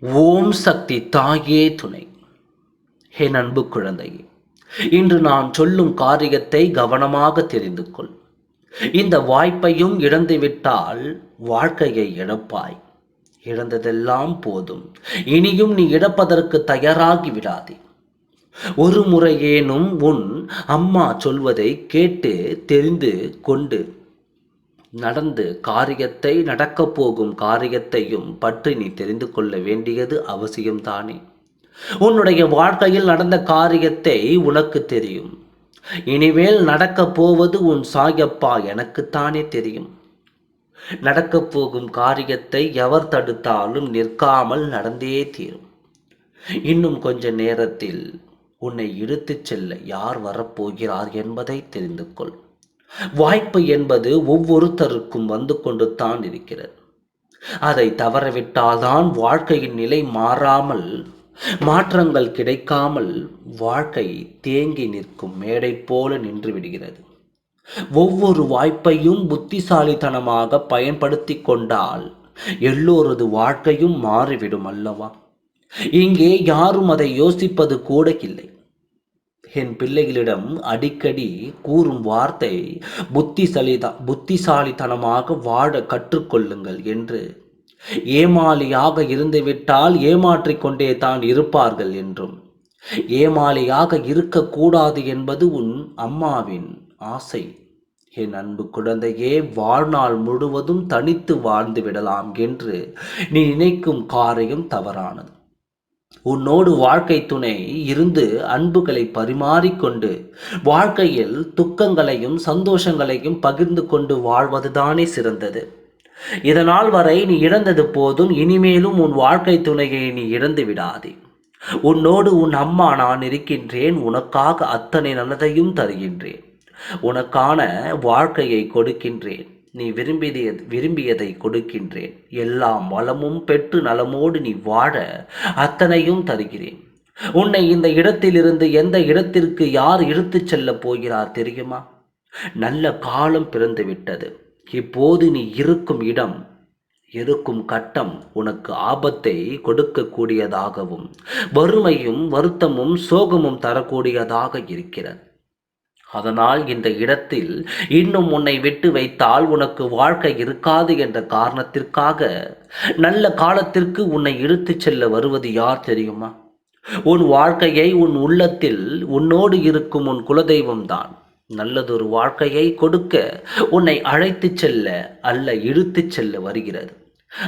ஓம் சக்தி தாயே துணை. ஹே அன்பு குழந்தையே இன்று நான் சொல்லும் காரியத்தை கவனமாக தெரிந்து கொள். இந்த வாய்ப்பையும் இழந்துவிட்டால் வாழ்க்கையை இழப்பாய். இழந்ததெல்லாம் போதும். இனியும் நீ இழப்பதற்கு தயாராகி விடாதே. ஒரு முறையேனும் உன் அம்மா சொல்வதை கேட்டு தெரிந்து கொண்டு நடந்து காரியத்தை நடக்கப் போகும் காரியத்தையும் பற்றி நீ தெரிந்து கொள்ள வேண்டியது அவசியம்தானே. உன்னுடைய வாழ்க்கையில் நடந்த காரியத்தை உனக்கு தெரியும். இனிமேல் நடக்கப் போவது உன் சாயப்பா எனக்குத்தானே தெரியும். நடக்கப் போகும் காரியத்தை எவர் தடுத்தாலும் நிற்காமல் நடந்தே தீரும். இன்னும் கொஞ்ச நேரத்தில் உன்னை இழுத்துச் செல்ல யார் வரப்போகிறார் என்பதை தெரிந்து கொள். வாய்ப்பு என்பது ஒவ்வொருத்தருக்கும் வந்து கொண்டு தான் இருக்கிறது. அதை தவறவிட்டால்தான் வாழ்க்கையின் நிலை மாறாமல் மாற்றங்கள் கிடைக்காமல் வாழ்க்கை தேங்கி நிற்கும் மேடை போல நின்று விடுகிறது. ஒவ்வொரு வாய்ப்பையும் புத்திசாலித்தனமாக பயன்படுத்தி கொண்டால் எல்லோரது வாழ்க்கையும் மாறிவிடும் அல்லவா? இங்கே யாரும் அதை யோசிப்பது கூட இல்லை. என் பிள்ளைகளிடம் அடிக்கடி கூறும் வார்த்தை புத்திசாலிதா புத்திசாலித்தனமாக வாழ கற்றுக்கொள்ளுங்கள் என்று. ஏமாளியாக இருந்துவிட்டால் ஏமாற்றிக் கொண்டே தான் இருப்பார்கள் என்றும். ஏமாளியாக இருக்கக்கூடாது என்பது உன் அம்மாவின் ஆசை. என் அன்பு குழந்தையே வாழ்நாள் முழுவதும் தனித்து வாழ்ந்து விடலாம் என்று நீ நினைக்கும் காரியம் தவறானது. உன்னோடு வாழ்க்கை துணை இருந்து அன்புகளை பரிமாறிக்கொண்டு வாழ்க்கையில் துக்கங்களையும் சந்தோஷங்களையும் பகிர்ந்து கொண்டு வாழ்வதுதானே சிறந்தது. இதனால் வரை நீ இழந்தது போதும் இனிமேலும் உன் வாழ்க்கை துணையை நீ இழந்து விடாதே. உன்னோடு உன் அம்மா நான் இருக்கின்றேன் உனக்காக அத்தனை நல்லதையும் தருகின்றேன். உனக்கான வாழ்க்கையை கொடுக்கின்றேன். நீ விரும்பிய விரும்பியதை கொடுக்கின்றேன். எல்லாம் வளமும் பெற்று நலமோடு நீ வாழ அத்தனையும் தருகிறேன். உன்னை இந்த இடத்திலிருந்து எந்த இடத்திற்கு யார் இழுத்துச் செல்லப் போகிறார் தெரியுமா? நல்ல காலம் பிறந்து விட்டது இப்போது நீ இருக்கும் இடம் இருக்கும் கட்டம் உனக்கு ஆபத்தை கொடுக்கக்கூடியதாகவும் வறுமையும் வருத்தமும் சோகமும் தரக்கூடியதாக இருக்கிறது. அதனால் இந்த இடத்தில் இன்னும் உன்னை விட்டு வைத்தால் உனக்கு வாழ்க்கை இருக்காது என்ற காரணத்திற்காக நல்ல காலத்திற்கு உன்னை இழுத்துச் செல்ல வருவது யார் தெரியுமா? உன் வாழ்க்கையை உன் உள்ளத்தில் உன்னோடு இருக்கும் உன் குலதெய்வம்தான் நல்லதொரு வாழ்க்கையை கொடுக்க உன்னை அழைத்துச் செல்ல அல்ல இழுத்துச் செல்ல வருகிறது.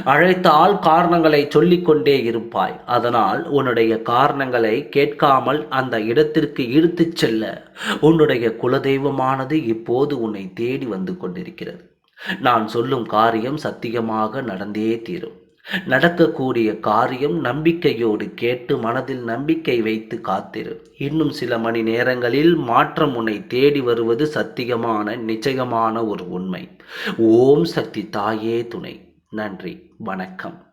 அழைத்தால் காரணங்களை சொல்லிக்கொண்டே இருப்பாய். அதனால் உன்னுடைய காரணங்களை கேட்காமல் அந்த இடத்திற்கு இழுத்துச் செல்ல உன்னுடைய குலதெய்வமானது இப்போது உன்னை தேடி வந்து கொண்டிருக்கிறது. நான் சொல்லும் காரியம் சத்தியமாக நடந்தே தீரும். நடக்கக்கூடிய காரியம் நம்பிக்கையோடு கேட்டு மனதில் நம்பிக்கை வைத்து காத்திரு. இன்னும் சில மணி நேரங்களில் மாற்றம் உன்னை தேடி வருவது சத்தியமான நிச்சயமான ஒரு உண்மை. ஓம் சக்தி தாயே துணை. நன்றி. வணக்கம்.